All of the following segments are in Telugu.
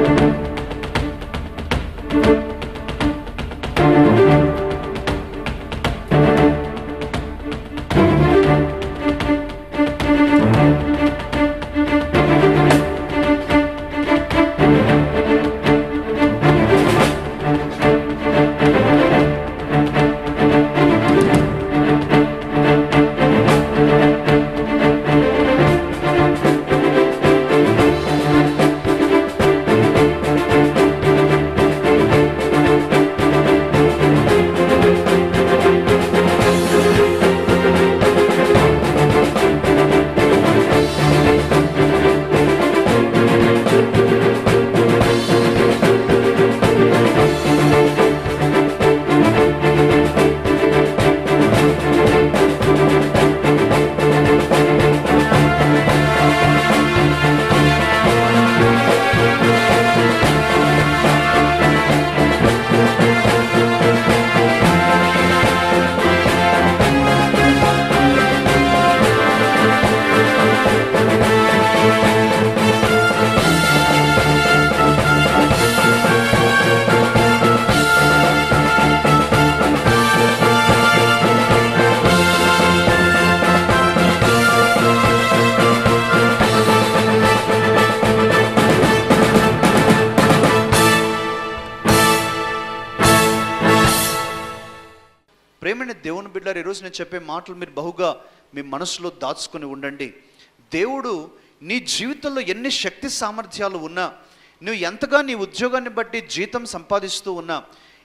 ప్రేమైన ఈరోజు నేను చెప్పే మాటలు మీరు బహుగా మీ మనసులో దాచుకొని ఉండండి. దేవుడు నీ జీవితంలో ఎన్ని శక్తి సామర్థ్యాలు ఉన్నా నువ్వు ఎంతగా నీ ఉద్యోగాన్ని బట్టి జీతం సంపాదిస్తూ ఉన్నా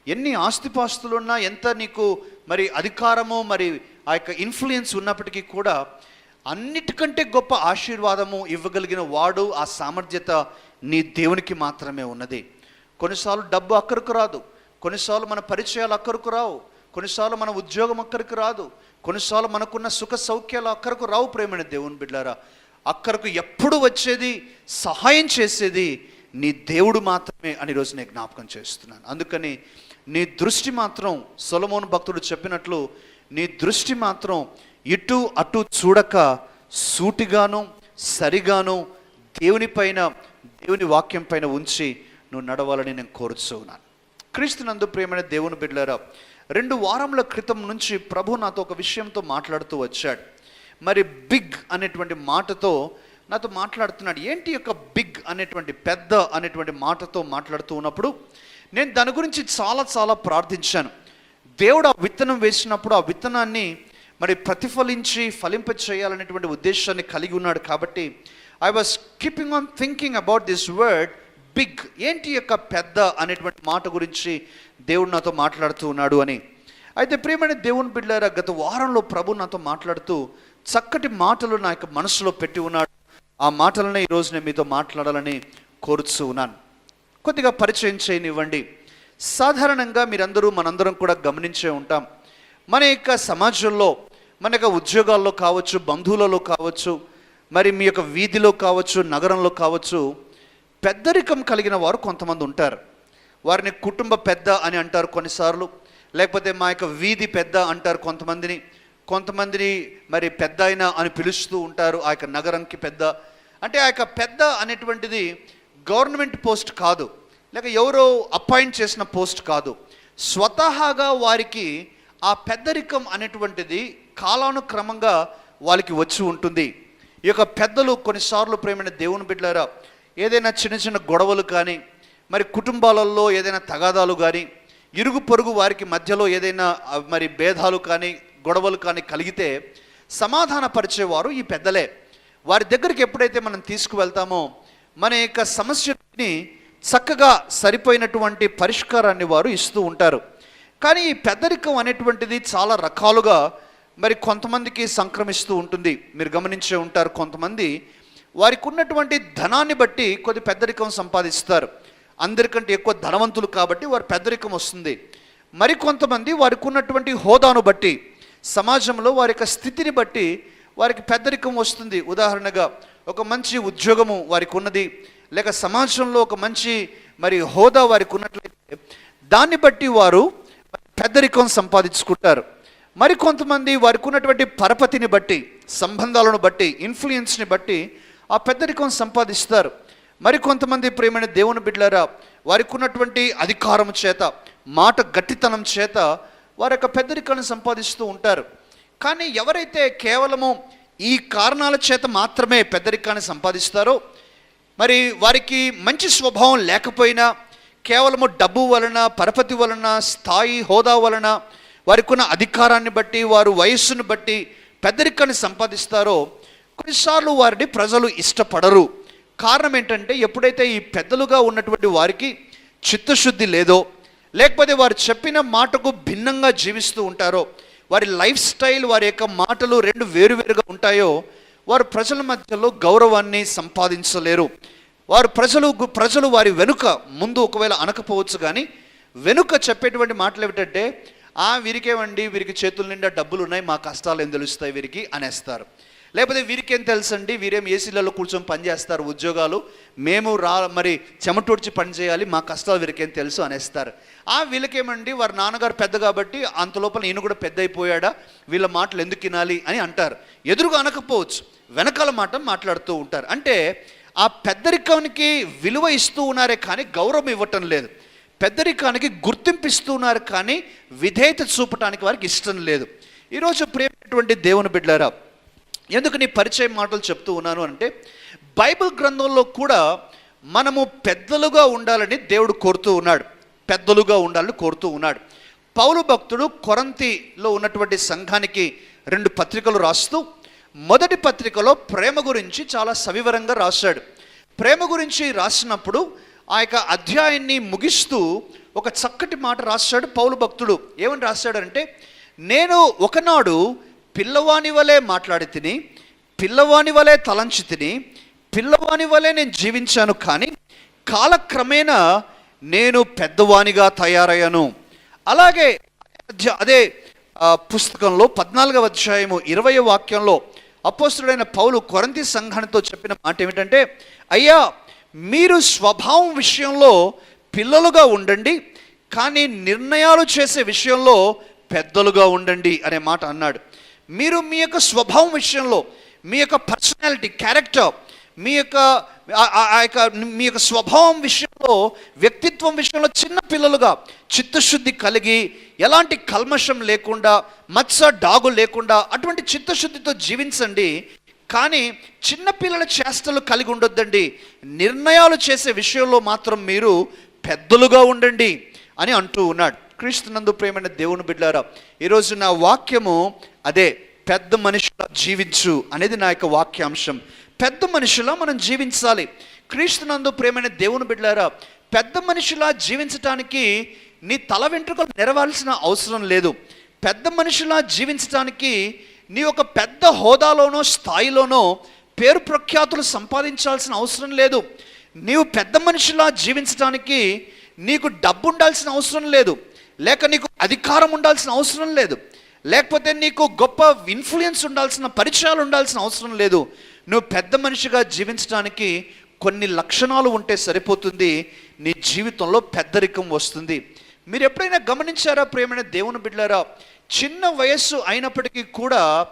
ఎన్ని ఆస్తిపాస్తులు ఉన్నా ఎంత నీకు మరి అధికారము మరి ఆ యొక్క ఇన్ఫ్లుయెన్స్ ఉన్నప్పటికీ కూడా అన్నిటికంటే గొప్ప ఆశీర్వాదము ఇవ్వగలిగిన వాడు ఆ సామర్థ్యత నీ దేవునికి మాత్రమే ఉన్నది. కొన్నిసార్లు డబ్బు అక్కరకు రాదు. కొన్నిసార్లు మన పరిచయాలు అక్కరకు రావు. కొన్నిసార్లు మన ఉద్యోగం అక్కడికి రాదు. కొన్నిసార్లు మనకున్న సుఖ సౌఖ్యాలు అక్కరకు రావు ప్రేమైన దేవుని బిడ్డారా. అక్కరకు ఎప్పుడు వచ్చేది? సహాయం చేసేది నీ దేవుడు మాత్రమే అని రోజు నేను జ్ఞాపకం చేస్తున్నాను. అందుకని నీ దృష్టి మాత్రం సొలమోను భక్తుడు చెప్పినట్లు నీ దృష్టి మాత్రం ఇటు అటు చూడక సూటిగాను సరిగాను దేవుని పైన దేవుని వాక్యం పైన ఉంచి నువ్వు నడవాలని నేను కోరుచున్నాను. క్రీస్తునందు ప్రేమైన దేవుని బిడ్డలారా రెండు వారముల క్రితం నుంచి ప్రభు నాతో ఒక విషయంతో మాట్లాడుతూ వచ్చాడు. మరి బిగ్ అనేటువంటి మాటతో నాతో మాట్లాడుతున్నాడు. ఏంటి యొక్క బిగ్ అనేటువంటి పెద్ద అనేటువంటి మాటతో మాట్లాడుతూ ఉన్నప్పుడు నేను దాని గురించి చాలా చాలా ప్రార్థించాను. దేవుడు ఆ విత్తనం వేసినప్పుడు ఆ విత్తనాన్ని మరి ప్రతిఫలించి ఫలింప చేయాలనేటువంటి ఉద్దేశాన్ని కలిగి ఉన్నాడు కాబట్టి I was keeping on thinking about this word big ఏంటి యొక్క పెద్ద అనేటువంటి మాట గురించి దేవుడు నాతో మాట్లాడుతూ ఉన్నాడు అని. అయితే ప్రియమైన దేవుని బిడ్డారా గత వారంలో ప్రభు నాతో మాట్లాడుతూ చక్కటి మాటలు నా యొక్క మనసులో పెట్టి ఉన్నాడు. ఆ మాటలనే ఈరోజు నేను మీతో మాట్లాడాలని కోరుతూ ఉన్నాను. కొద్దిగా పరిచయం చేయనివ్వండి. సాధారణంగా మీరందరూ మనందరం కూడా గమనించే ఉంటాం. మన యొక్క సమాజంలో మన యొక్క ఉద్యోగాల్లో కావచ్చు బంధువులలో కావచ్చు మరి మీ యొక్క వీధిలో కావచ్చు నగరంలో కావచ్చు పెద్దరికం కలిగిన వారు కొంతమంది ఉంటారు. వారిని కుటుంబ పెద్ద అని అంటారు కొన్నిసార్లు. లేకపోతే మా యొక్క వీధి పెద్ద అంటారు కొంతమందిని. కొంతమందిని మరి పెద్ద అయినా అని పిలుస్తూ ఉంటారు. ఆ యొక్క నగరంకి పెద్ద. అంటే ఆ యొక్క పెద్ద అనేటువంటిది గవర్నమెంట్ పోస్ట్ కాదు. లేక ఎవరో అపాయింట్ చేసిన పోస్ట్ కాదు. స్వతహాగా వారికి ఆ పెద్దరికం అనేటువంటిది కాలానుక్రమంగా వాళ్ళకి వచ్చి ఉంటుంది. ఈ యొక్క పెద్దలు కొన్నిసార్లు ప్రేమైన దేవుని బిడ్డలారా ఏదైనా చిన్న చిన్న గొడవలు కానీ మరి కుటుంబాలలో ఏదైనా తగాదాలు కానీ ఇరుగు పొరుగు వారికి మధ్యలో ఏదైనా మరి భేదాలు కానీ గొడవలు కానీ కలిగితే సమాధానపరిచేవారు ఈ పెద్దలే. వారి దగ్గరికి ఎప్పుడైతే మనం తీసుకువెళ్తామో మన యొక్క సమస్యని చక్కగా సరిపోయినటువంటి పరిష్కారాన్ని వారు ఇస్తూ ఉంటారు. కానీ ఈ పెద్దరికం అనేటువంటిది చాలా రకాలుగా మరి కొంతమందికి సంక్రమిస్తూ ఉంటుంది. మీరు గమనించే ఉంటారు కొంతమంది వారికి ఉన్నటువంటి ధనాన్ని బట్టి కొద్ది పెద్దరికం సంపాదిస్తారు. అందరికంటే ఎక్కువ ధనవంతులు కాబట్టి వారి పెద్దరికం వస్తుంది. మరికొంతమంది వారికి ఉన్నటువంటి హోదాను బట్టి సమాజంలో వారి యొక్క స్థితిని బట్టి వారికి పెద్దరికం వస్తుంది. ఉదాహరణగా ఒక మంచి ఉద్యోగము వారికి ఉన్నది లేక సమాజంలో ఒక మంచి మరి హోదా వారికి ఉన్నట్లయితే దాన్ని బట్టి వారు పెద్దరికం సంపాదించుకుంటారు. మరి కొంతమంది వారికి ఉన్నటువంటి పరపతిని బట్టి సంబంధాలను బట్టి ఇన్ఫ్లుయెన్స్ని బట్టి ఆ పెద్దరికం సంపాదిస్తారు. మరి కొంతమంది ప్రేమైన దేవుని బిడ్డలారా వారికి ఉన్నటువంటి అధికారం చేత మాట గట్టితనం చేత వారి యొక్క పెద్దరికాన్ని సంపాదిస్తూ ఉంటారు. కానీ ఎవరైతే కేవలము ఈ కారణాల చేత మాత్రమే పెద్దరికాన్ని సంపాదిస్తారో మరి వారికి మంచి స్వభావం లేకపోయినా కేవలము డబ్బు వలన పరపతి వలన స్థాయి హోదా వలన వారికి ఉన్న అధికారాన్ని బట్టి వారు వయస్సును బట్టి పెద్దరికాన్ని సంపాదిస్తారో కొన్నిసార్లు వారిని ప్రజలు ఇష్టపడరు. కారణం ఏంటంటే ఎప్పుడైతే ఈ పెద్దలుగా ఉన్నటువంటి వారికి చిత్తశుద్ధి లేదో లేకపోతే వారు చెప్పిన మాటకు భిన్నంగా జీవిస్తూ ఉంటారో వారి లైఫ్ స్టైల్ వారి యొక్క మాటలు రెండు వేరువేరుగా ఉంటాయో వారు ప్రజల మధ్యలో గౌరవాన్ని సంపాదించలేరు. వారు ప్రజలు ప్రజలు వారి వెనుక ముందు ఒకవేళ అనకపోవచ్చు కానీ వెనుక చెప్పేటువంటి మాటలు ఏమిటంటే ఆ వీరికేమండి వీరికి చేతుల నిండా డబ్బులు ఉన్నాయి మా కష్టాలు ఏం తెలుస్తాయి వీరికి అనేస్తారు. లేకపోతే వీరికేం తెలుసండి? వీరేం ఏసీలలో కూర్చొని పనిచేస్తారు ఉద్యోగాలు. మేము రా మరి చెమటూడ్చి పనిచేయాలి మా కష్టాలు వీరికేం తెలుసు అనేస్తారు. ఆ వీళ్ళకేమండి? వారి నాన్నగారు పెద్ద కాబట్టి అంత లోపల నేను కూడా పెద్ద అయిపోయాడా? వీళ్ళ మాటలు ఎందుకు వినాలి అని అంటారు. ఎదురుగా అనకపోవచ్చు. వెనకాల మాట మాట్లాడుతూ ఉంటారు. అంటే ఆ పెద్దరికానికి విలువ ఇస్తూ ఉన్నారే కానీ గౌరవం ఇవ్వటం లేదు. పెద్దరికానికి గుర్తింపు ఇస్తున్నారు కానీ విధేయత చూపటానికి వారికి ఇష్టం లేదు. ఈరోజు ప్రేమటువంటి దేవుని బిడ్డారా ఎందుకు నీ పరిచయం మాటలు చెప్తూ ఉన్నాను అంటే బైబిల్ గ్రంథంలో కూడా మనము పెద్దలుగా ఉండాలని దేవుడు కోరుతూ ఉన్నాడు. పెద్దలుగా ఉండాలని కోరుతూ ఉన్నాడు. పౌలు భక్తుడు కొరంతిలో ఉన్నటువంటి సంఘానికి రెండు పత్రికలు రాస్తూ మొదటి పత్రికలో ప్రేమ గురించి చాలా సవివరంగా రాశాడు. ప్రేమ గురించి రాసినప్పుడు ఆ యొక్క అధ్యాయాన్ని ముగిస్తూ ఒక చక్కటి మాట రాశాడు పౌలు భక్తుడు. ఏమని రాశాడంటే నేను ఒకనాడు పిల్లవాని వలె మాట్లాడి తిని పిల్లవాని వలె తలంచి తిని పిల్లవాని వలె నేను జీవించాను కానీ కాలక్రమేణా నేను పెద్దవానిగా తయారయ్యాను. అలాగే అదే పుస్తకంలో పద్నాలుగవ అధ్యాయము ఇరవై వాక్యంలో అపోస్తుడైన పౌలు కొరంతి సంఘానితో చెప్పిన మాట ఏమిటంటే అయ్యా మీరు స్వభావం విషయంలో పిల్లలుగా ఉండండి కానీ నిర్ణయాలు చేసే విషయంలో పెద్దలుగా ఉండండి అనే మాట అన్నాడు. మీరు మీ యొక్క స్వభావం విషయంలో మీ యొక్క పర్సనాలిటీ క్యారెక్టర్ మీ యొక్క ఆ- యొక్క మీ యొక్క స్వభావం విషయంలో వ్యక్తిత్వం విషయంలో చిన్న పిల్లలుగా చిత్తశుద్ధి కలిగి ఎలాంటి కల్మషం లేకుండా మత్స డాగు లేకుండా అటువంటి చిత్తశుద్ధితో జీవించండి. కానీ చిన్నపిల్లల చేష్టలు కలిగి ఉండొద్దండి. నిర్ణయాలు చేసే విషయంలో మాత్రం మీరు పెద్దలుగా ఉండండి అని అంటూ ఉన్నాడు. క్రీస్తునందు ప్రేమైన దేవుని బిడ్డారా ఈరోజు నా వాక్యము అదే పెద్ద మనుషుల జీవించు అనేది నా యొక్క వాక్యాంశం. పెద్ద మనుషులా మనం జీవించాలి. క్రీస్తునందు ప్రేమైన దేవుని బిడ్డారా పెద్ద మనుషులా జీవించటానికి నీ తల వెంట్రుకలు నెరవాల్సిన అవసరం లేదు. పెద్ద మనుషులా జీవించటానికి నీ ఒక పెద్ద హోదాలోనో స్థాయిలోనో పేరు ప్రఖ్యాతులు సంపాదించాల్సిన అవసరం లేదు. నీవు పెద్ద మనిషిలా జీవించడానికి నీకు డబ్బు ఉండాల్సిన అవసరం లేదు. లేక నీకు అధికారం ఉండాల్సిన అవసరం లేదు. లేకపోతే నీకు గొప్ప ఇన్ఫ్లుయెన్స్ ఉండాల్సిన పరిచయాలు ఉండాల్సిన అవసరం లేదు. నువ్వు పెద్ద మనిషిగా జీవించడానికి కొన్ని లక్షణాలు ఉంటే సరిపోతుంది. నీ జీవితంలో పెద్దరికం వస్తుంది. మీరు ఎప్పుడైనా గమనించారా ప్రేమైన దేవుని బిడ్డారా చిన్న వయస్సు అయినప్పటికీ కూడా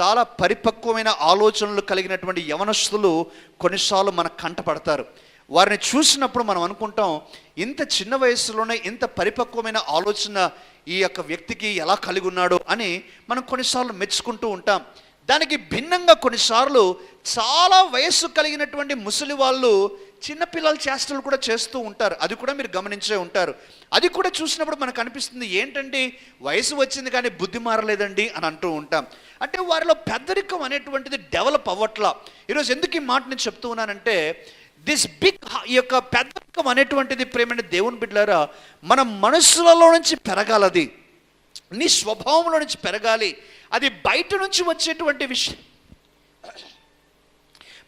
చాలా పరిపక్వమైన ఆలోచనలు కలిగినటువంటి యవనస్తులు కొన్నిసార్లు మనకు కంటపడతారు వారిని చూసినప్పుడు మనం అనుకుంటాం ఇంత చిన్న వయసులోనే ఇంత పరిపక్వమైన ఆలోచన ఈ యొక్క వ్యక్తికి ఎలా కలిగి ఉన్నాడో అని మనం కొన్నిసార్లు మెచ్చుకుంటూ ఉంటాం. దానికి భిన్నంగా కొన్నిసార్లు చాలా వయస్సు కలిగినటువంటి ముసలి వాళ్ళు చిన్నపిల్లల చేష్టలు కూడా చేస్తూ ఉంటారు. అది కూడా మీరు గమనించే ఉంటారు. అది కూడా చూసినప్పుడు మనకు అనిపిస్తుంది ఏంటండి? వయసు వచ్చింది కానీ బుద్ధి మారలేదండి అని అంటూ ఉంటాం. అంటే వారిలో పెద్దరికం అనేటువంటిది డెవలప్ అవ్వట్లా. ఈరోజు ఎందుకు ఈ మాట నేను చెప్తూ ఉన్నానంటే దిస్ బిగ్ ఈ యొక్క పెద్దరికం అనేటువంటిది ప్రేమైన దేవుని బిడ్డలారా మన మనస్సులలో నుంచి పెరగాలది. నీ స్వభావంలో నుంచి పెరగాలి. అది బయట నుంచి వచ్చేటువంటి విషయం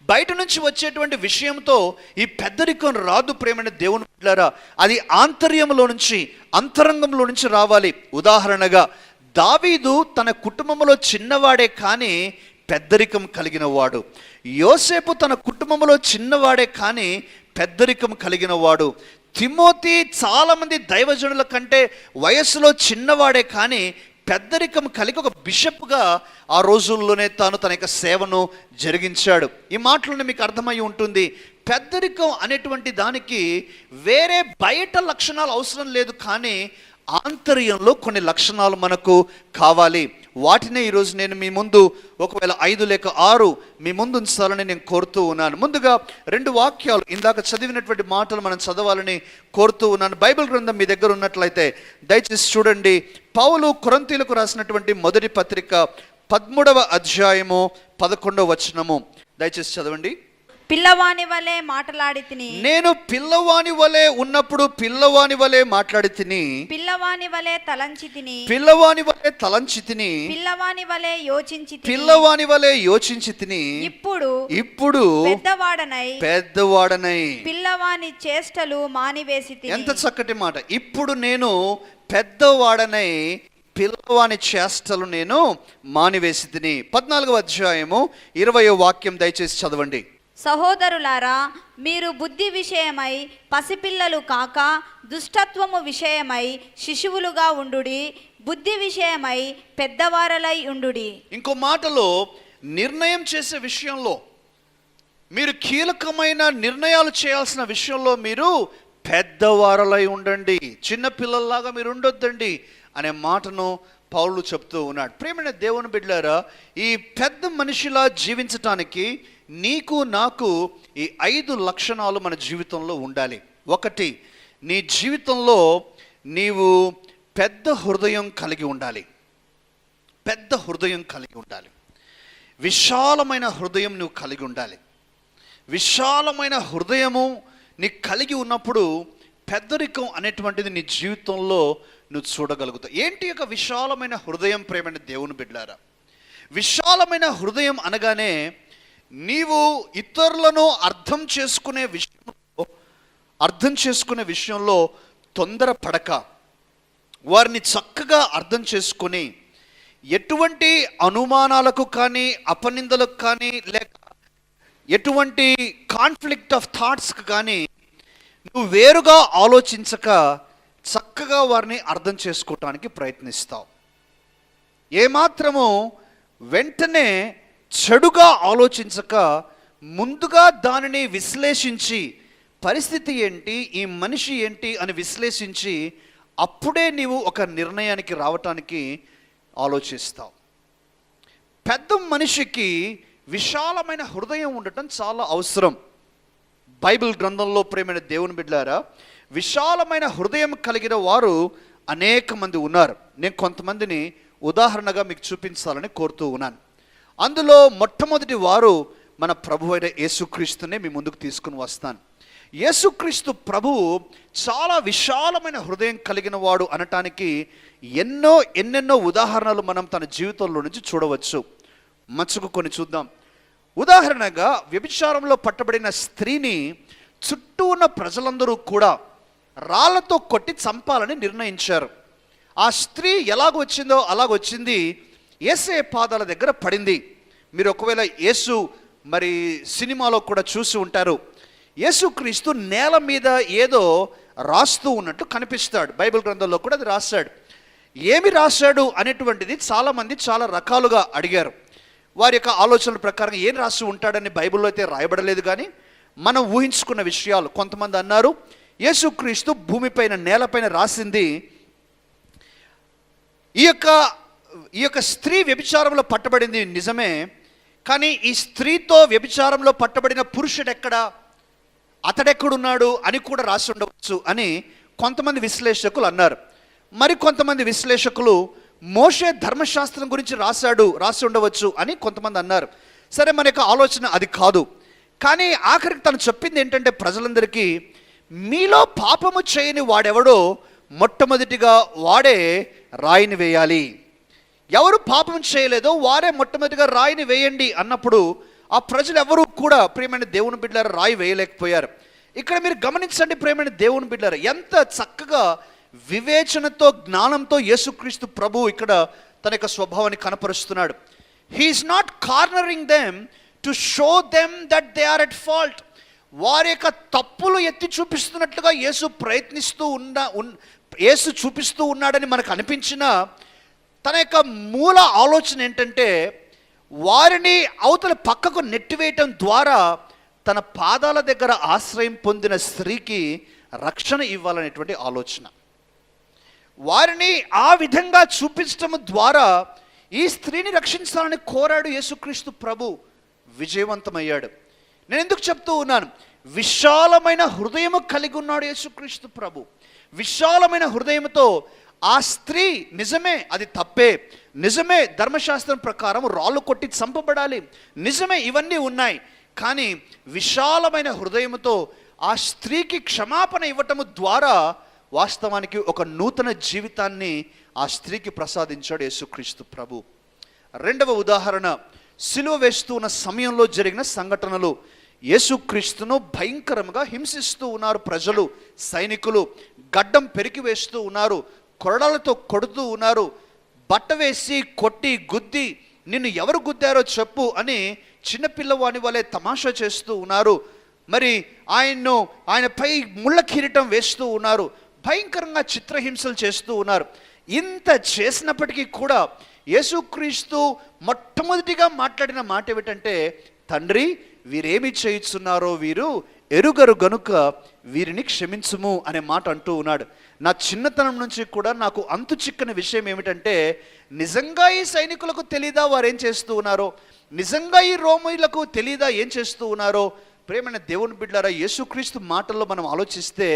బయట నుంచి వచ్చేటువంటి విషయంతో ఈ పెద్దరికం రాదు ప్రేమైన దేవుని బిడ్డలారా. అది ఆంతర్యంలో నుంచి అంతరంగంలో నుంచి రావాలి. ఉదాహరణగా దావీదు తన కుటుంబంలో చిన్నవాడే కానీ పెద్దరికం కలిగిన వాడు యోసేపు తన కుటుంబంలో చిన్నవాడే కానీ పెద్దరికం కలిగిన వాడు తిమోతి చాలామంది దైవజనుల కంటే వయస్సులో చిన్నవాడే కానీ పెద్దరికం కలిగి ఒక బిషప్గా ఆ రోజుల్లోనే తాను తన యొక్క సేవను జరిగించాడు. ఈ మాటలోనే మీకు అర్థమై ఉంటుంది. పెద్దరికం అనేటువంటి దానికి వేరే బయట లక్షణాలు అవసరం లేదు కానీ ఆంతర్యంలో కొన్ని లక్షణాలు మనకు కావాలి. వాటినే ఈరోజు నేను మీ ముందు ఒకవేళ ఐదు లేక ఆరు మీ ముందు ఉంచాలని నేను కోరుతూ ఉన్నాను. ముందుగా రెండు వాక్యాలు ఇందాక చదివినటువంటి మాటలు మనం చదవాలని కోరుతూ ఉన్నాను. బైబిల్ గ్రంథం మీ దగ్గర ఉన్నట్లయితే దయచేసి చూడండి. పౌలు కొరంతీలకు రాసినటువంటి మొదటి పత్రిక పదమూడవ అధ్యాయము పదకొండవ వచనము. దయచేసి చదవండి. పిల్లవాని వలె మాటలాడి తిని. నేను పిల్లవాని వలె ఉన్నప్పుడు పిల్లవాని వలె మాట్లాడి తిని. పిల్లవాని వలె తలంచి తిని. పిల్లవాని వలె తలంచి తిని. పిల్లవాని వలె యోచించి పిల్లవాని వలె యోచించి తిని. ఇప్పుడు ఇప్పుడు పెద్దవాడనై. పెద్దవాడనై. పిల్లవాని చేష్టలు మానివేసి ఎంత చక్కటి మాట. ఇప్పుడు నేను పెద్దవాడనై పిల్లవాని చేష్టలు నేను మానివేసి తిని. పద్నాలుగవ అధ్యాయము ఇరవయో వాక్యం దయచేసి చదవండి. సహోదరులారా మీరు బుద్ధి విషయమై పసిపిల్లలు కాక దుష్టత్వము విషయమై శిశువులుగా ఉండుడి బుద్ధి విషయమై పెద్దవారలై ఉండుడి. ఇంకో మాటలో నిర్ణయం చేసే విషయంలో మీరు కీలకమైన నిర్ణయాలు చేయాల్సిన విషయంలో మీరు పెద్దవారలై ఉండండి చిన్న పిల్లల్లాగా మీరు ఉండొద్దండి అనే మాటను పౌలు చెప్తూ ఉన్నాడు. ప్రేమైన దేవుని బిడ్డారా ఈ పెద్ద మనిషిలా జీవించటానికి నీకు నాకు ఈ ఐదు లక్షణాలు మన జీవితంలో ఉండాలి. ఒకటి నీ జీవితంలో నీవు పెద్ద హృదయం కలిగి ఉండాలి. పెద్ద హృదయం కలిగి ఉండాలి. విశాలమైన హృదయం నువ్వు కలిగి ఉండాలి. విశాలమైన హృదయము నీకు కలిగి ఉన్నప్పుడు పెద్దరికం అనేటువంటిది నీ జీవితంలో నువ్వు చూడగలుగుతావు. ఏంటి యొక్క విశాలమైన హృదయం ప్రేమైన దేవుని బిడ్డారా విశాలమైన హృదయం అనగానే నీవు ఇతరులను అర్థం చేసుకునే విషయంలో అర్థం చేసుకునే విషయంలో తొందరపడక. వారిని చక్కగా అర్థం చేసుకొని ఎటువంటి అనుమానాలకు కానీ అపనిందలకు కానీ లేక ఎటువంటి కాన్ఫ్లిక్ట్ ఆఫ్ థాట్స్కి కానీ నువ్వు వేరుగా ఆలోచించక చక్కగా వారిని అర్థం చేసుకోవటానికి ప్రయత్నిస్తావు. ఏమాత్రము వెంటనే చెడుగా ఆలోచించక ముందుగా దానిని విశ్లేషించి పరిస్థితి ఏంటి ఈ మనిషి ఏంటి అని విశ్లేషించి అప్పుడే నీవు ఒక నిర్ణయానికి రావటానికి ఆలోచిస్తావు. పెద్ద మనిషికి విశాలమైన హృదయం ఉండటం చాలా అవసరం. బైబిల్ గ్రంథంలో ప్రేమైన దేవుని బిడ్డారా విశాలమైన హృదయం కలిగిన వారు అనేక మంది ఉన్నారు. నేను కొంతమందిని ఉదాహరణగా మీకు చూపించాలని కోరుతూ ఉన్నాను. అందులో మొట్టమొదటి వారు మన ప్రభు అయిన యేసుక్రీస్తునే మీ ముందుకు తీసుకుని వస్తాను. యేసుక్రీస్తు ప్రభువు చాలా విశాలమైన హృదయం కలిగిన వాడు అనటానికి ఎన్నో ఎన్నెన్నో ఉదాహరణలు మనం తన జీవితంలో నుంచి చూడవచ్చు. మచ్చుకు కొన్ని చూద్దాం. ఉదాహరణగా వ్యభిచారంలో పట్టబడిన స్త్రీని చుట్టూ ఉన్న ప్రజలందరూ కూడా రాళ్ళతో కొట్టి చంపాలని నిర్ణయించారు. ఆ స్త్రీ ఎలాగొచ్చిందో అలాగొచ్చింది. వచ్చింది ఏసే పాదాల దగ్గర పడింది. మీరు ఒకవేళ యేసు మరి సినిమాలో కూడా చూసి ఉంటారు. యేసుక్రీస్తు నేల మీద ఏదో రాస్తూ ఉన్నట్టు కనిపిస్తాడు. బైబిల్ గ్రంథంలో కూడా అది రాశాడు ఏమి రాశాడు అనేటువంటిది చాలామంది చాలా రకాలుగా అడిగారు. వారి యొక్క ఆలోచనల ప్రకారం ఏం రాసి ఉంటాడని బైబిల్లో అయితే రాయబడలేదు కానీ మనం ఊహించుకున్న విషయాలు కొంతమంది అన్నారు యేసుక్రీస్తు భూమిపైన నేలపైన రాసింది ఈ యొక్క ఈ యొక్క స్త్రీ వ్యభిచారంలో పట్టబడింది నిజమే కానీ ఈ స్త్రీతో వ్యభిచారంలో పట్టబడిన పురుషుడు ఎక్కడా? అతడెక్కడున్నాడు అని కూడా రాసి ఉండవచ్చు అని కొంతమంది విశ్లేషకులు అన్నారు. మరి కొంతమంది విశ్లేషకులు మోషే ధర్మశాస్త్రం గురించి రాశాడు రాసి ఉండవచ్చు అని కొంతమంది అన్నారు. సరే మన యొక్క ఆలోచన అది కాదు. కానీ ఆఖరికి తను చెప్పింది ఏంటంటే ప్రజలందరికీ మీలో పాపము చేయని వాడెవడో మొట్టమొదటిగా వాడే రాయిని వేయాలి. ఎవరు పాపం చేయలేదో వారే మొట్టమొదటిగా రాయిని వేయండి అన్నప్పుడు ఆ ప్రజలు ఎవరు కూడా ప్రియమైన దేవుని బిడ్డలారు రాయి వేయలేకపోయారు. ఇక్కడ మీరు గమనించండి ప్రేమైన దేవుని బిడ్డలారు ఎంత చక్కగా వివేచనతో జ్ఞానంతో యేసుక్రీస్తు ప్రభు ఇక్కడ తన యొక్క స్వభావాన్ని కనపరుస్తున్నాడు. He's not cornering them to show them that they are at fault వారి యొక్క తప్పులు ఎత్తి చూపిస్తున్నట్లుగా యేసు ప్రయత్నిస్తూ ఉన్న ఉన్ యేసు చూపిస్తూ ఉన్నాడని మనకు అనిపించినా తన యొక్క మూల ఆలోచన ఏంటంటే వారిని అవతల పక్కకు నెట్టివేయటం ద్వారా తన పాదాల దగ్గర ఆశ్రయం పొందిన స్త్రీకి రక్షణ ఇవ్వాలనేటువంటి ఆలోచన. వారిని ఆ విధంగా చూపించడం ద్వారా ఈ స్త్రీని రక్షించాలని కోరాడు యేసుక్రీస్తు ప్రభు. విజయవంతమయ్యాడు. నేను ఎందుకు చెప్తూ ఉన్నాను? విశాలమైన హృదయము కలిగి ఉన్నాడు యేసుక్రీస్తు ప్రభు. విశాలమైన హృదయంతో ఆ స్త్రీ నిజమే అది తప్పే. నిజమే ధర్మశాస్త్రం ప్రకారం రాళ్ళు కొట్టి చంపబడాలి. నిజమే ఇవన్నీ ఉన్నాయి. కానీ విశాలమైన హృదయంతో ఆ స్త్రీకి క్షమాపణ ఇవ్వటము ద్వారా వాస్తవానికి ఒక నూతన జీవితాన్ని ఆ స్త్రీకి ప్రసాదించాడు యేసుక్రీస్తు ప్రభు. రెండవ ఉదాహరణ సిలువ వేస్తూ ఉన్న సమయంలో జరిగిన సంఘటనలు. యేసుక్రీస్తును భయంకరంగా హింసిస్తూ ఉన్నారు ప్రజలు సైనికులు. గడ్డం పెరికి వేస్తూ ఉన్నారు. కొరడాలతో కొడుతూ ఉన్నారు. బట్ట వేసి కొట్టి గుద్ది నిన్ను ఎవరు గుద్దారో చెప్పు అని చిన్నపిల్లవాని వలె తమాషా చేస్తూ ఉన్నారు. మరి ఆయన్ను ఆయనపై ముళ్ళ కిరీటం వేస్తూ ఉన్నారు. భయంకరంగా చిత్రహింసలు చేస్తూ ఉన్నారు. ఇంత చేసినప్పటికీ కూడా యేసుక్రీస్తు మొట్టమొదటిగా మాట్లాడిన మాట ఏమిటంటే తండ్రి వీరేమి చేయుచున్నారో వీరు ఎరుగరు గనుక వీరిని క్షమించుము అనే మాట అంటూ ఉన్నాడు. నా చిన్నతనం నుంచి కూడా నాకు అంతు చిక్కని విషయం ఏమిటంటే నిజంగా ఈ సైనికులకు తెలీదా వారు ఏం చేస్తూ ఉన్నారో? నిజంగా ఈ రోమీలకు తెలీదా ఏం చేస్తూ ఉన్నారో? ప్రేమైన దేవుని బిడ్డారా యేసుక్రీస్తు మాటల్లో మనం ఆలోచిస్తే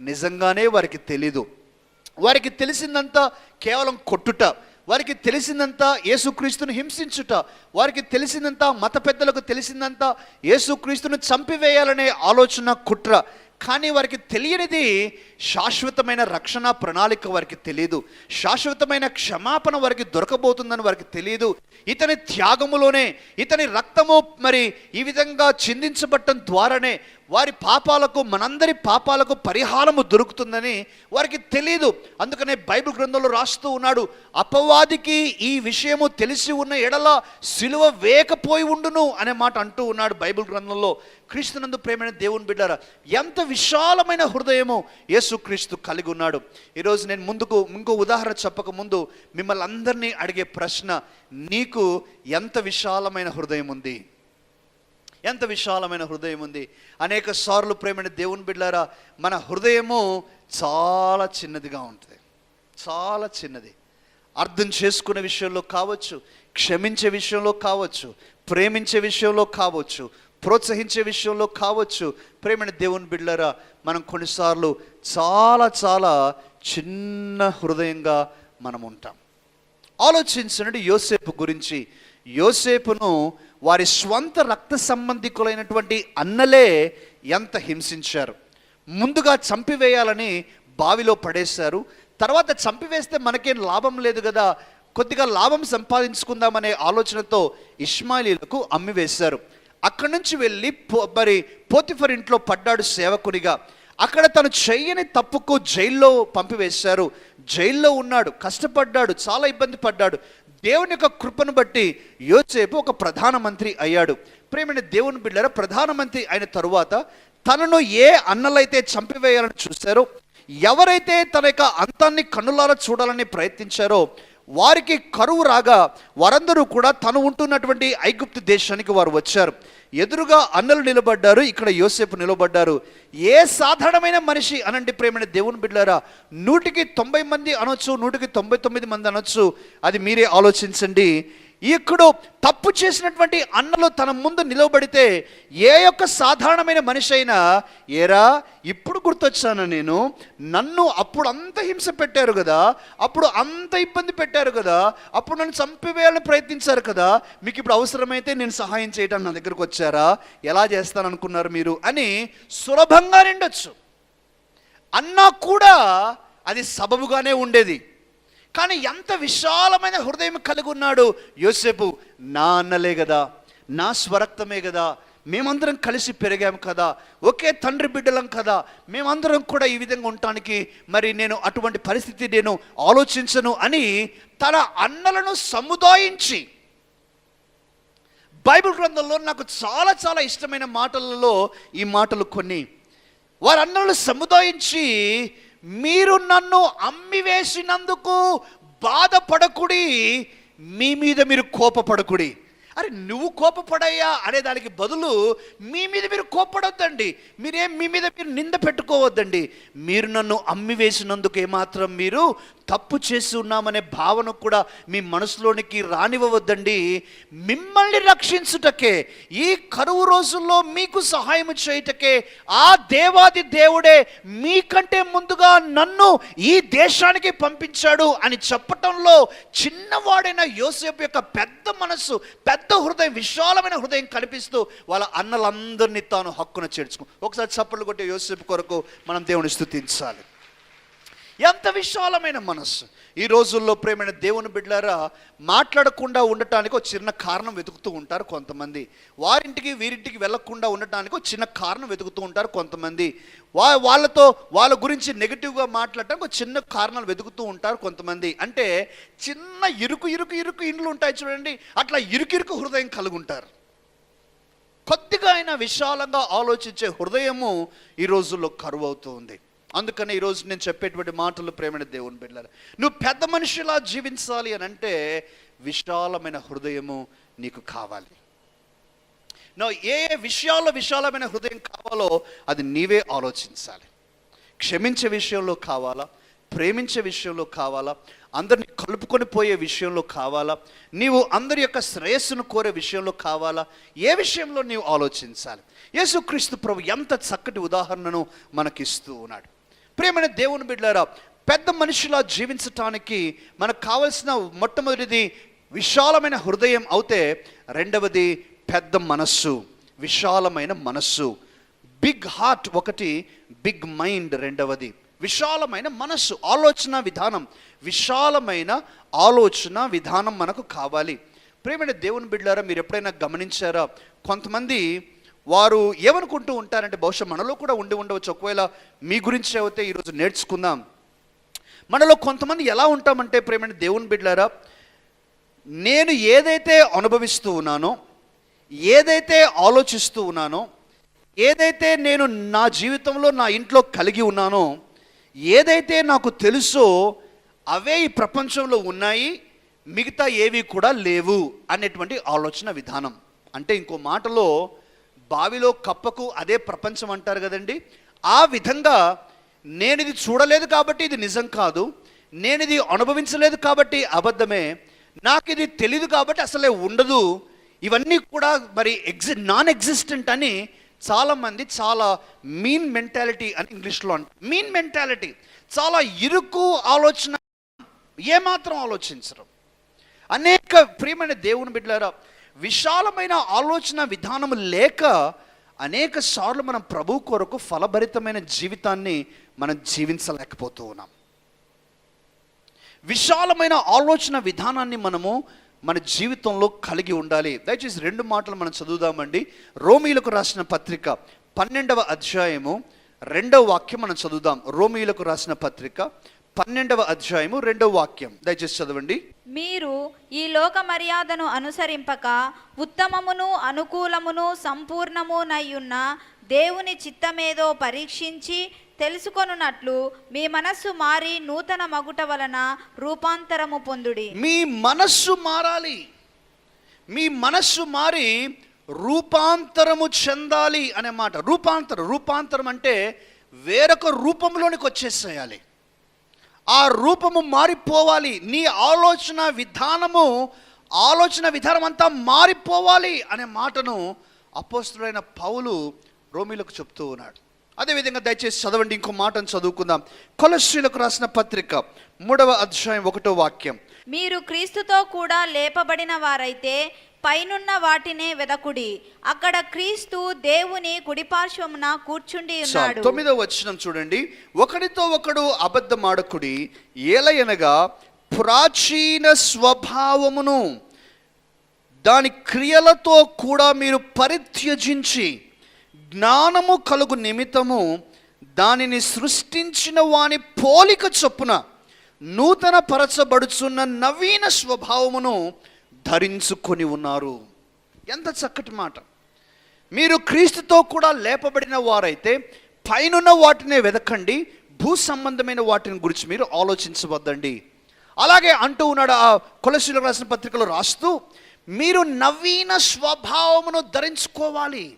నిజంగానే వారికి తెలీదు. వారికి తెలిసిందంతా కేవలం కొట్టుట. వారికి తెలిసిందంతా యేసుక్రీస్తును హింసించుట వారికి తెలిసిందంతా మత పెద్దలకు తెలిసిందంతా యేసుక్రీస్తును చంపివేయాలనే ఆలోచన కుట్ర. కానీ వారికి తెలియనిది శాశ్వతమైన రక్షణ ప్రణాళిక వారికి తెలియదు శాశ్వతమైన క్షమాపణ వారికి దొరకబోతుందని వారికి తెలియదు ఇతని త్యాగములోనే ఇతని రక్తము మరి ఈ విధంగా చిందించబట్టం ద్వారానే వారి పాపాలకు మనందరి పాపాలకు పరిహారము దొరుకుతుందని వారికి తెలియదు అందుకనే బైబిల్ గ్రంథంలో రాస్తూ ఉన్నాడు అపవాదికి ఈ విషయము తెలిసి ఉన్న ఎడల సిలువ వేయకపోయి ఉండును అనే మాట అంటూ ఉన్నాడు బైబిల్ గ్రంథంలో. క్రీస్తునందు ప్రేమైన దేవుని బిడ్డారా ఎంత విశాలమైన హృదయము యేసుక్రీస్తు కలిగి ఉన్నాడు. ఈరోజు నేను ముందుకు ఇంకో ఉదాహరణ చెప్పక ముందు మిమ్మల్ని అందరినీ అడిగే ప్రశ్న నీకు ఎంత విశాలమైన హృదయం ఉంది? ఎంత విశాలమైన హృదయం ఉంది. అనేక సార్లు ప్రేమైన దేవుని బిడ్డారా మన హృదయము చాలా చిన్నదిగా ఉంటుంది. చాలా చిన్నది. అర్థం చేసుకునే విషయంలో కావచ్చు క్షమించే విషయంలో కావచ్చు ప్రేమించే విషయంలో కావచ్చు ప్రోత్సహించే విషయంలో కావచ్చు ప్రేమైన దేవుని బిడ్డలారా మనం కొన్నిసార్లు చాలా చాలా చిన్న హృదయంగా మనం ఉంటాం ఆలోచించినట్టు యోసేపు గురించి. యోసేపును వారి స్వంత రక్త సంబంధికులైనటువంటి అన్నలే ఎంత హింసించారు. ముందుగా చంపివేయాలని బావిలో పడేశారు. తర్వాత చంపివేస్తే మనకేం లాభం లేదు కదా. కొద్దిగా లాభం సంపాదించుకుందామనే ఆలోచనతో ఇస్మాయిలీలకు అమ్మివేశారు. అక్కడి నుంచి వెళ్ళి పో- మరి పోతిఫర్ ఇంట్లో పడ్డాడు సేవకునిగా. అక్కడ తను చెయ్యని తప్పుకు జైల్లో పంపివేశారు. జైల్లో ఉన్నాడు కష్టపడ్డాడు చాలా ఇబ్బంది పడ్డాడు. దేవుని యొక్క కృపను బట్టి యోసేపు ఒక ప్రధానమంత్రి అయ్యాడు. ప్రేమైన దేవుని బిడ్డర ప్రధానమంత్రి అయిన తరువాత తనను ఏ అన్నలైతే చంపివేయాలని చూశారో ఎవరైతే తన యొక్క అంతాన్ని కన్నులారా చూడాలని ప్రయత్నించారో వారికి కరువు రాగా వారందరూ కూడా తను ఉంటున్నటువంటి ఐగుప్తు దేశానికి వారు వచ్చారు. ఎదురుగా అన్నలు నిలబడ్డారు ఇక్కడ యోసేపు నిలబడ్డారు. ఏ సాధారణమైన మనిషి అనండి ప్రేమైన దేవుని బిడ్డారా? నూటికి తొంభై మంది అనొచ్చు నూటికి తొంభై తొమ్మిది మంది అనొచ్చు. అది మీరే ఆలోచించండి. ఇక్కడ తప్పు చేసినటువంటి అన్నలు తన ముందు నిలవబడితే ఏ యొక్క సాధారణమైన మనిషి అయినా ఏరా ఇప్పుడు గుర్తొచ్చాను నేను నన్ను అప్పుడు అంత హింస పెట్టారు కదా అప్పుడు అంత ఇబ్బంది పెట్టారు కదా అప్పుడు నన్ను చంపివేయాలని ప్రయత్నించారు కదా మీకు ఇప్పుడు అవసరమైతే నేను సహాయం చేయడానికి నా దగ్గరకు వచ్చారా ఎలా చేస్తాను అనుకున్నారు మీరు అని సులభంగా నిండొచ్చు. అన్నా కూడా అది సబబుగానే ఉండేది. కానీ ఎంత విశాలమైన హృదయం కలిగి ఉన్నాడు యోసేపు. నా అన్నలే కదా నా స్వరక్తమే కదా మేమందరం కలిసి పెరిగాం కదా ఒకే తండ్రి బిడ్డలం కదా మేమందరం కూడా ఈ విధంగా ఉండటానికి మరి నేను అటువంటి పరిస్థితి నేను ఆలోచించను అని తన అన్నలను సముదాయించి బైబిల్ గ్రంథంలో నాకు చాలా చాలా ఇష్టమైన మాటలలో ఈ మాటలు కొన్ని. వారన్నలు సముదాయించి మీరు నన్ను అమ్మివేసినందుకు బాధపడకుడి మీ మీద మీరు కోపపడకుడి. అరే నువ్వు కోపపడయ్యా అనే దానికి బదులు మీ మీద మీరు కోపడొద్దండి. మీరేం మీ మీద మీరు నింద పెట్టుకోవద్దండి. మీరు నన్ను అమ్మి వేసినందుకు ఏమాత్రం మీరు తప్పు చేసి ఉన్నామనే భావన కూడా మీ మనసులోనికి రానివ్వవద్దండి. మిమ్మల్ని రక్షించుటకే ఈ కరువు రోజుల్లో మీకు సహాయం చేయుటకే ఆ దేవాది దేవుడే మీకంటే ముందుగా నన్ను ఈ దేశానికి పంపించాడు అని చెప్పటంలో చిన్నవాడైన యోసేపు యొక్క పెద్ద మనస్సు పెద్ద హృదయం విశాలమైన హృదయం కనిపిస్తూ వాళ్ళ అన్నలందరినీ తాను హక్కున చేర్చుకో. ఒకసారి చప్పట్లు కొట్టే యోసేపు కొరకు మనం దేవుని స్థుతించాలి. ఎంత విశాలమైన మనస్సు. ఈ రోజుల్లో ప్రేమైన దేవుని బిడ్డలారా మాట్లాడకుండా ఉండటానికి ఒక చిన్న కారణం వెతుకుతూ ఉంటారు కొంతమంది. వారింటికి వీరింటికి వెళ్ళకుండా ఉండటానికి ఒక చిన్న కారణం వెతుకుతూ ఉంటారు కొంతమంది. వా వాళ్ళతో వాళ్ళ గురించి నెగిటివ్గా మాట్లాడటానికి ఒక చిన్న కారణాలు వెతుకుతూ ఉంటారు కొంతమంది. అంటే చిన్న ఇరుకు ఇరుకు ఇరుకు ఇండ్లు ఉంటాయి చూడండి అట్లా ఇరుకు ఇరుకు హృదయం కలుగుంటారు. కొద్దిగా అయినా విశాలంగా ఆలోచించే హృదయము ఈ రోజుల్లో కరువు అవుతూ ఉంది. అందుకని ఈరోజు నేను చెప్పేటువంటి మాటలు ప్రేమని దేవుని బిడ్డలారు. నువ్వు పెద్ద మనిషిలా జీవించాలి అని అంటే విశాలమైన హృదయము నీకు కావాలి. నా ఏ ఏ విషయాల్లో విశాలమైన హృదయం కావాలో అది నీవే ఆలోచించాలి. క్షమించే విషయంలో కావాలా? ప్రేమించే విషయంలో కావాలా? అందరిని కలుపుకొని పోయే విషయంలో కావాలా? నీవు అందరి యొక్క శ్రేయస్సును కోరే విషయంలో కావాలా? ఏ విషయంలో నీవు ఆలోచించాలి? యేసుక్రీస్తు ప్రభు ఎంత చక్కటి ఉదాహరణను మనకిస్తూ ఉన్నాడు. ప్రేమైన దేవుని బిడ్డారా పెద్ద మనుషులా జీవించటానికి మనకు కావలసిన మొట్టమొదటిది విశాలమైన హృదయం అవుతే రెండవది పెద్ద మనస్సు విశాలమైన మనస్సు. బిగ్ హార్ట్ ఒకటి బిగ్ మైండ్ రెండవది. విశాలమైన మనస్సు ఆలోచన విధానం. విశాలమైన ఆలోచన విధానం మనకు కావాలి. ప్రేమైన దేవుని బిడ్డారా మీరు ఎప్పుడైనా గమనించారా? కొంతమంది వారు ఏమనుకుంటూ ఉంటారంటే బహుశా మనలో కూడా ఉండి ఉండవచ్చు. ఒకవేళ మీ గురించి అయితే ఈరోజు నేర్చుకుందాం. మనలో కొంతమంది ఎలా ఉంటామంటే ప్రేమైన దేవుని బిడ్డారా నేను ఏదైతే అనుభవిస్తూ ఉన్నానో ఏదైతే ఆలోచిస్తూ ఉన్నానో ఏదైతే నేను నా జీవితంలో నా ఇంట్లో కలిగి ఉన్నానో ఏదైతే నాకు తెలుసో అవే ఈ ప్రపంచంలో ఉన్నాయి మిగతా ఏవి కూడా లేవు అనేటువంటి ఆలోచన విధానం. అంటే ఇంకో మాటలో బావిలో కప్పకు అదే ప్రపంచం అంటారు కదండి. ఆ విధంగా నేను ఇది చూడలేదు కాబట్టి ఇది నిజం కాదు. నేను ఇది అనుభవించలేదు కాబట్టి అబద్ధమే. నాకు ఇది తెలియదు కాబట్టి అసలే ఉండదు. ఇవన్నీ కూడా మరి ఎగ్జి నాన్ ఎగ్జిస్టెంట్ అని చాలామంది చాలా మీన్ మెంటాలిటీ అని ఇంగ్లీష్లో అంట మీన్ మెంటాలిటీ చాలా ఇరుకు ఆలోచన ఏమాత్రం ఆలోచించరు. అనేక ప్రియమైన దేవుని బిడ్డలారా విశాలమైన ఆలోచన విధానం లేక అనేక సార్లు మనం ప్రభు కొరకు ఫలభరితమైన జీవితాన్ని మనం జీవించలేకపోతూ ఉన్నాం. విశాలమైన ఆలోచన విధానాన్ని మనము మన జీవితంలో కలిగి ఉండాలి. దయచేసి రెండు మాటలు మనం చదువుదామండి. రోమీలకు రాసిన పత్రిక పన్నెండవ అధ్యాయము రెండవ వాక్యం మనం చదువుదాం. రోమీలకు రాసిన పత్రిక పన్నెండవ అధ్యాయము రెండవ వాక్యం. దయచేసి చదవండి. మీరు ఈ లోక మర్యాదను అనుసరింపక ఉత్తమమును అనుకూలమును సంపూర్ణమునయ్యున్న దేవుని చిత్తమేదో పరీక్షించి తెలుసుకొనున్నట్లు మీ మనస్సు మారి నూతన మగుట వలన రూపాంతరము పొందుడి. మీ మనస్సు మారాలి. మీ మనస్సు మారి రూపాంతరము చెందాలి అనే మాట. రూపాంతరం రూపాంతరం అంటే వేరొక రూపంలోనికి వచ్చేసేయాలి. ఆ రూపము మారిపోవాలి. నీ ఆలోచన విధానము ఆలోచన విధానం అంతా మారిపోవాలి అనే మాటను అపోస్తుడైన పౌలు రోమిలకు చెప్తూ ఉన్నాడు. అదేవిధంగా దయచేసి చదవండి ఇంకో మాటను చదువుకుందాం. కొలస్ట్రీలకు రాసిన పత్రిక మూడవ అధ్యాయం ఒకటో వాక్యం. మీరు క్రీస్తుతో కూడా లేపబడిన వారైతే పైనున్న వాటినే వెదకుడి. అక్కడ క్రీస్తు దేవుని కుడిపార్శ్వమున కూర్చుండి. ఉన్నాడు. తొమ్మిదవ వచనం చూడండి. ఒకడితో ఒకడు అబద్ధమాడకుడి. ఏలయనగా ప్రాచీన స్వభావమును దాని క్రియలతో కూడా మీరు పరిత్యజించి జ్ఞానము కలుగు నిమిత్తము దానిని సృష్టించిన వాని పోలిక చొప్పున నూతన పరచబడుచున్న నవీన స్వభావమును ధరించుకొని ఉన్నారు. ఎంత చక్కటి మాట. మీరు క్రీస్తుతో కూడా లేపబడిన వారైతే పైనున్న వాటినే వెదకండి భూ సంబంధమైన వాటిని గురించి మీరు ఆలోచించవద్దండి. అలాగే అంటూ ఉన్నాడు ఆ కొలసీలకు రాసిన పత్రికలో రాస్తూ మీరు నవీన స్వభావమును ధరించుకోవాలి.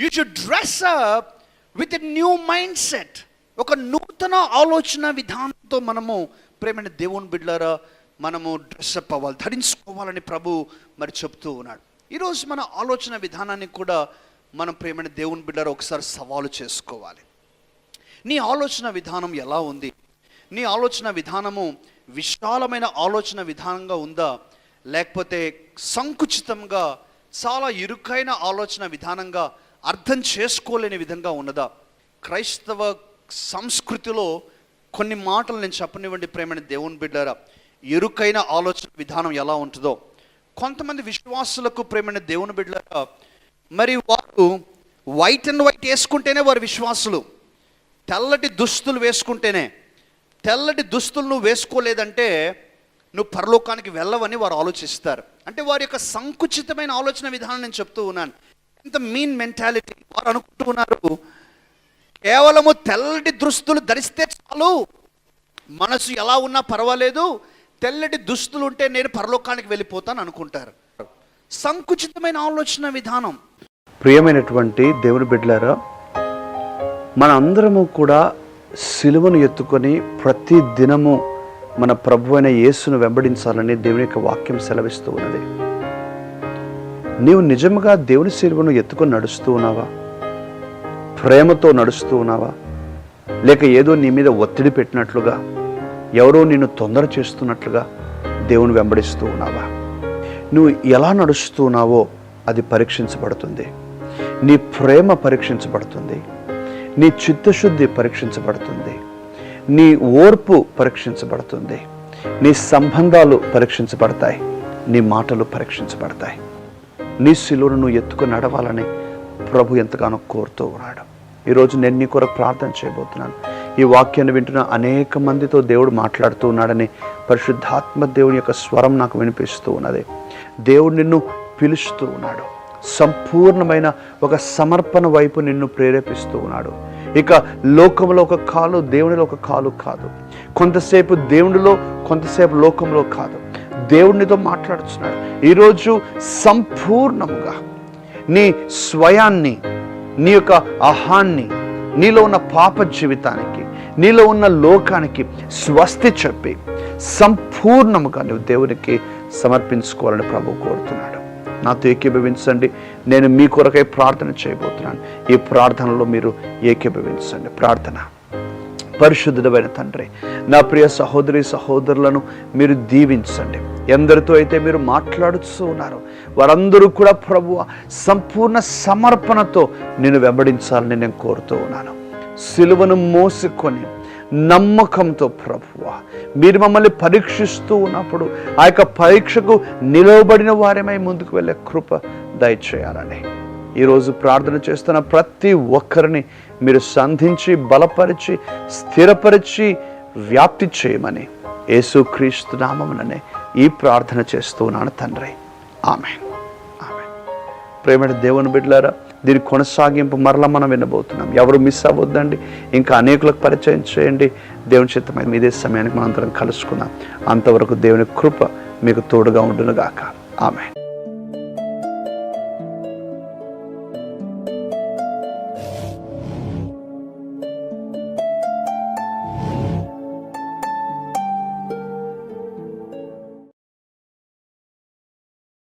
You should dress up with new mind set ఒక నూతన ఆలోచన విధానంతో మనము ప్రేమైన దేవుని బిడ్డలారా మనము డ్రెస్అప్ అవ్వాలి ధరించుకోవాలని ప్రభు మరి చెప్తూ ఉన్నాడు. ఈరోజు మన ఆలోచన విధానాన్ని కూడా మనం ప్రేమైన దేవుని బిడ్డారా ఒకసారి సవాలు చేసుకోవాలి. నీ ఆలోచన విధానం ఎలా ఉంది? నీ ఆలోచన విధానము విశాలమైన ఆలోచన విధానంగా ఉందా? లేకపోతే సంకుచితంగా చాలా ఇరుకైన ఆలోచన విధానంగా అర్థం చేసుకోలేని విధంగా ఉన్నదా? క్రైస్తవ సంస్కృతిలో కొన్ని మాటలు నేను చెప్పనివ్వండి ప్రేమని దేవుని బిడ్డారా. ఎరుకైన ఆలోచన విధానం ఎలా ఉంటుందో. కొంతమంది విశ్వాసులకు ప్రేమైన దేవుని బిడ్డారా మరి వారు వైట్ అండ్ వైట్ వేసుకుంటేనే వారు విశ్వాసులు. తెల్లటి దుస్తులు వేసుకుంటేనే. తెల్లటి దుస్తులు నువ్వు వేసుకోలేదంటే నువ్వు పరలోకానికి వెళ్ళవని వారు ఆలోచిస్తారు. అంటే వారి యొక్క సంకుచితమైన ఆలోచన విధానం నేను చెప్తూ ఉన్నాను. ఎంత మీన్ మెంటాలిటీ వారు అనుకుంటూ ఉన్నారు. కేవలము తెల్లటి దుస్తులు ధరిస్తే చాలు. మనసు ఎలా ఉన్నా పర్వాలేదు. తెల్లటి దుస్తులు ఉంటే నేను పరలోకానికి వెళ్ళిపోతాను అనుకుంటారు. సంకుచితమైన ఆలోచన విధానం. ప్రియమైనటువంటి దేవుని బిడ్డలారా మన అందరము కూడా సిలువను ఎత్తుకొని ప్రతి దినము మన ప్రభు అయిన యేసును వెంబడించాలని దేవుని యొక్క వాక్యం సెలవిస్తూ ఉన్నది. నీవు నిజంగా దేవుని సిలువను ఎత్తుకొని నడుస్తూ ఉన్నావా? ప్రేమతో నడుస్తూ ఉన్నావా? లేక ఏదో నీ మీద ఒత్తిడి పెట్టినట్లుగా ఎవరో నిన్ను తొందర చేస్తున్నట్లుగా దేవుని వెంబడిస్తూ ఉన్నావా? నువ్వు ఎలా నడుస్తూ ఉన్నావో అది పరీక్షించబడుతుంది. నీ ప్రేమ పరీక్షించబడుతుంది. నీ చిత్తశుద్ధి పరీక్షించబడుతుంది. నీ ఓర్పు పరీక్షించబడుతుంది. నీ సంబంధాలు పరీక్షించబడతాయి. నీ మాటలు పరీక్షించబడతాయి. నీ శిలువను నువ్వు ఎత్తుకు నడవాలని ప్రభు ఎంతగానో కోరుతూ ఉన్నాడు. ఈరోజు నేను నీ కొరకు ప్రార్థన చేయబోతున్నాను. ఈ వాక్యాన్ని వింటున్న అనేక మందితో దేవుడు మాట్లాడుతూ ఉన్నాడని పరిశుద్ధాత్మ దేవుని యొక్క స్వరం నాకు వినిపిస్తూ ఉన్నది. దేవుడు నిన్ను పిలుస్తూ ఉన్నాడు. సంపూర్ణమైన ఒక సమర్పణ వైపు నిన్ను ప్రేరేపిస్తూ ఉన్నాడు. ఇక లోకంలో ఒక కాలు దేవునిలో ఒక కాలు కాదు. కొంతసేపు దేవునిలో కొంతసేపు లోకంలో కాదు. దేవునితో మాట్లాడుతున్నాడు. ఈరోజు సంపూర్ణముగా నీ స్వయాన్ని నీ యొక్క అహాన్ని నీలో ఉన్న పాప జీవితానికి నీలో ఉన్న లోకానికి స్వస్తి చెప్పి సంపూర్ణముగా నువ్వు దేవునికి సమర్పించుకోవాలని ప్రభు కోరుతున్నాడు. నాతో ఏకీభవించండి. నేను మీ కొరకై ప్రార్థన చేయబోతున్నాను. ఈ ప్రార్థనలో మీరు ఏకీభవించండి. ప్రార్థన. పరిశుద్ధమైన తండ్రి. నా ప్రియ సహోదరి సహోదరులను మీరు దీవించండి. ఎందరితో అయితే మీరు మాట్లాడుతూ ఉన్నారు వారందరూ కూడా ప్రభు సంపూర్ణ సమర్పణతో నేను వెంబడించాలని నేను కోరుతూ ఉన్నాను. సిలువను మోసుకొని నమ్మకంతో ప్రభువ మీరు మమ్మల్ని పరీక్షిస్తూ ఉన్నప్పుడు ఆ యొక్క పరీక్షకు నిలవబడిన వారమై ముందుకు వెళ్ళే కృప దయచేయాలని. ఈరోజు ప్రార్థన చేస్తున్న ప్రతి ఒక్కరిని మీరు సంధించి బలపరిచి స్థిరపరిచి వ్యాప్తి చేయమని యేసుక్రీస్తు నామముననే ఈ ప్రార్థన చేస్తున్నాను తండ్రి. ఆమె ఆమె ప్రేమైన దేవుని బిడ్డలారా దీని కొనసాగింపు మరలా మనం వినబోతున్నాం. ఎవరు మిస్ అవ్వద్దండి ఇంకా అనేకులకు పరిచయం చేయండి. దేవుని చిత్తమైన ఇదే సమయానికి మనం అందరం కలుసుకుందాం. అంతవరకు దేవుని కృప మీకు తోడుగా ఉండును గాక ఆమె